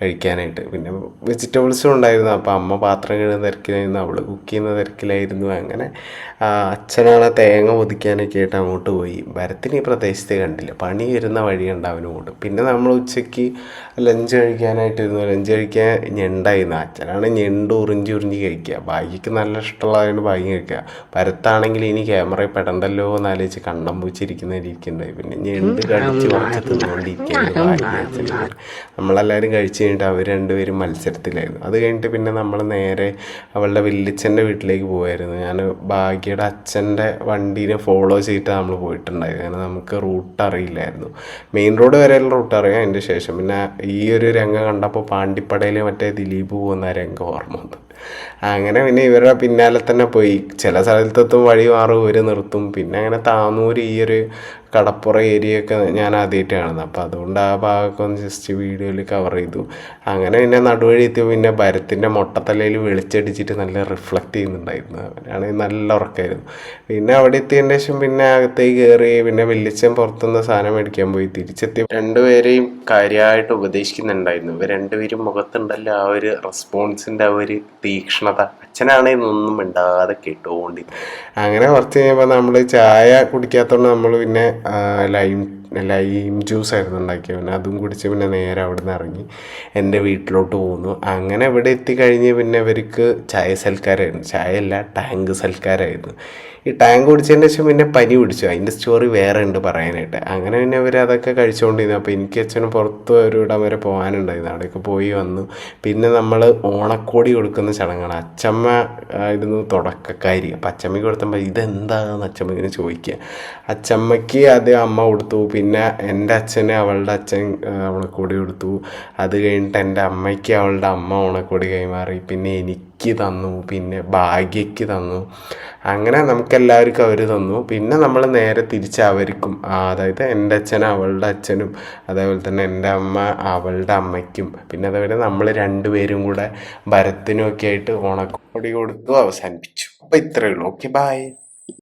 കഴിക്കാനായിട്ട്. പിന്നെ വെജിറ്റബിൾസും ഉണ്ടായിരുന്നു. അപ്പോൾ അമ്മ പാത്രം കഴുകുന്ന തിരക്കിലായിരുന്നു. അവൾ കുക്ക് ചെയ്യുന്ന തിരക്കിലായിരുന്നു. അങ്ങനെ അച്ഛനാളെ തേങ്ങ പൊതിക്കാനൊക്കെ ആയിട്ട് അങ്ങോട്ട് പോയി. ഭരത്തിന് ഈ പ്രദേശത്ത് കണ്ടില്ല. പണി വരുന്ന വഴി കണ്ട് അവന് പിന്നെ നമ്മൾ ഉച്ചയ്ക്ക് ലഞ്ച് കഴിക്കാനായിട്ട് കഴിക്കാനായിട്ടിരുന്നു ലഞ്ച് കഴിക്കാൻ ഞെണ്ടായിരുന്നു അച്ഛനാണ് ഞെണ്ട് ഉറിഞ്ചി ഉറിഞ്ചി കഴിക്കുക. ഭാഗ്യക്ക് നല്ല ഇഷ്ടമുള്ളതായതുകൊണ്ട് ഭാഗ്യം കഴിക്കുക. ഭരത്താണെങ്കിൽ ഇനി ക്യാമറയിൽ പെടണ്ടല്ലോ എന്നാലോചിച്ച് കണ്ണം പൂച്ചിരിക്കുന്ന ഇരിക്കുന്നുണ്ടായി പിന്നെ ഞെണ്ട് കഴിച്ച് കുറച്ച് തിന്നുകൊണ്ടിരിക്കുകയാണ് നമ്മളെല്ലാവരും കഴിച്ച് കഴിഞ്ഞിട്ട് അവർ രണ്ടുപേരും മത്സരത്തിലായിരുന്നു. അത് കഴിഞ്ഞിട്ട് പിന്നെ നമ്മൾ നേരെ അവളുടെ വല്യച്ഛന്റെ വീട്ടിലേക്ക് പോകുമായിരുന്നു ഞാൻ ഭാഗ്യയുടെ അച്ഛന്റെ വണ്ടീനെ ഫോളോ ചെയ്തിട്ട് നമ്മൾ പോയിട്ടുണ്ടായിരുന്നു കാരണം നമുക്ക് റൂട്ട് അറിയില്ലായിരുന്നു. മെയിൻ റോഡ് വരെയുള്ള റൂട്ട് അറിയാം അതിന്റെ ശേഷം. പിന്നെ ഈ ഒരു രംഗം കണ്ടപ്പോൾ പാണ്ടിപ്പടയിൽ മറ്റേ ദിലീപ് പോകുന്ന രംഗം ഓർമ്മ വന്നു. അങ്ങനെ പിന്നെ ഇവരുടെ പിന്നാലെ തന്നെ പോയി. ചില സ്ഥലത്തെത്തും വഴി മാറും ഇവർ നിർത്തും. പിന്നെ അങ്ങനെ താന്നൂര് ഈ ഒരു കടപ്പുറ ഏരിയ ഒക്കെ ഞാൻ ആദ്യമായിട്ട് കാണുന്നത്. അപ്പോൾ അതുകൊണ്ട് ആ ഭാഗമൊക്കെ ഒന്ന് ജസ്റ്റ് വീഡിയോയിൽ കവർ ചെയ്തു. അങ്ങനെ പിന്നെ നടുവഴി എത്തി പിന്നെ ഭരത്തിന്റെ മൊട്ടത്തലയിൽ വെളിച്ചടിച്ചിട്ട് നല്ല റിഫ്ലക്റ്റ് ചെയ്യുന്നുണ്ടായിരുന്നു. അവനാണെങ്കിൽ നല്ല ഉറക്കമായിരുന്നു പിന്നെ അവിടെ എത്തിയതിന് ശേഷം പിന്നെ അകത്തേക്ക് കയറി പിന്നെ വെള്ളിച്ചൻ പുറത്തുനിന്ന് സാധനം മേടിക്കാൻ പോയി. തിരിച്ചെത്തി രണ്ടുപേരെയും കാര്യമായിട്ട് ഉപദേശിക്കുന്നുണ്ടായിരുന്നു. ഇവർ രണ്ടുപേരും മുഖത്തുണ്ടല്ലോ ആ ഒരു റെസ്പോൺസിന്റെ ആ ഒരു തീക്ഷ്ണത. അച്ഛനാണെങ്കിൽ ഒന്നും മിണ്ടാതെ കേട്ടുകൊണ്ട് അങ്ങനെ കുറച്ച് കഴിയുമ്പോൾ നമ്മൾ ചായ കുടിക്കാത്തതുകൊണ്ട് നമ്മൾ പിന്നെ ലൈം ലൈം ജ്യൂസ് ആയിരുന്നു ഉണ്ടാക്കിയത് പിന്നെ അതും കുടിച്ച് പിന്നെ നേരെ അവിടെ നിന്ന് ഇറങ്ങി എന്റെ വീട്ടിലോട്ട് പോന്നു. അങ്ങനെ ഇവിടെ എത്തിക്കഴിഞ്ഞ് പിന്നെ ഇവർക്ക് ചായ സൽക്കാരമായിരുന്നു ചായ അല്ല ടാങ്ക് സൽക്കാരമായിരുന്നു ഈ ടാങ്ക് കുടിച്ചതിന്റെ ശേഷം പിന്നെ പനി പിടിച്ചു. അതിന്റെ സ്റ്റോറി വേറെ ഉണ്ട് പറയാനായിട്ട്. അങ്ങനെ പിന്നെ അവർ അതൊക്കെ കഴിച്ചുകൊണ്ടിരുന്നു അപ്പോൾ എനിക്ക് അച്ഛന് പുറത്ത് ഒരു ഇടം വരെ പോകാനുണ്ടായിരുന്നു. അവിടെയൊക്കെ പോയി വന്നു. പിന്നെ നമ്മൾ ഓണക്കോടി കൊടുക്കുന്ന ചടങ്ങാണ്. അച്ചമ്മ ആയിരുന്നു തുടക്കക്കാരി. അപ്പം അച്ചമ്മയ്ക്ക് കൊടുത്തപ്പോൾ ഇതെന്താണെന്ന് അച്ചമ്മ ഇങ്ങനെ ചോദിക്കുക. അച്ചമ്മയ്ക്ക് അത് അമ്മ കൊടുത്തു. പിന്നെ എന്റെ അച്ഛന് അവളുടെ അച്ഛൻ ഓണക്കോടി കൊടുത്തു. അത് കഴിഞ്ഞിട്ട് എന്റെ അമ്മയ്ക്ക് അവളുടെ അമ്മ ഓണക്കോടി കൈമാറി. പിന്നെ എനിക്ക് തന്നു. പിന്നെ ഭാഗ്യയ്ക്ക് തന്നു. അങ്ങനെ നമുക്കെല്ലാവർക്കും അവർ തന്നു. പിന്നെ നമ്മൾ നേരെ തിരിച്ച് അവർക്കും അതായത് എന്റെ അച്ഛൻ അവളുടെ അച്ഛനും അതേപോലെ തന്നെ എന്റെ അമ്മ അവളുടെ അമ്മയ്ക്കും. പിന്നെ അതേപോലെ നമ്മൾ രണ്ടുപേരും കൂടെ ഭരത്തിനും ഒക്കെ ആയിട്ട് ഓണക്കോടി കൊടുത്തു അവസാനിപ്പിച്ചു. അപ്പോൾ ഇത്രയേ ഉള്ളൂ. Okay bye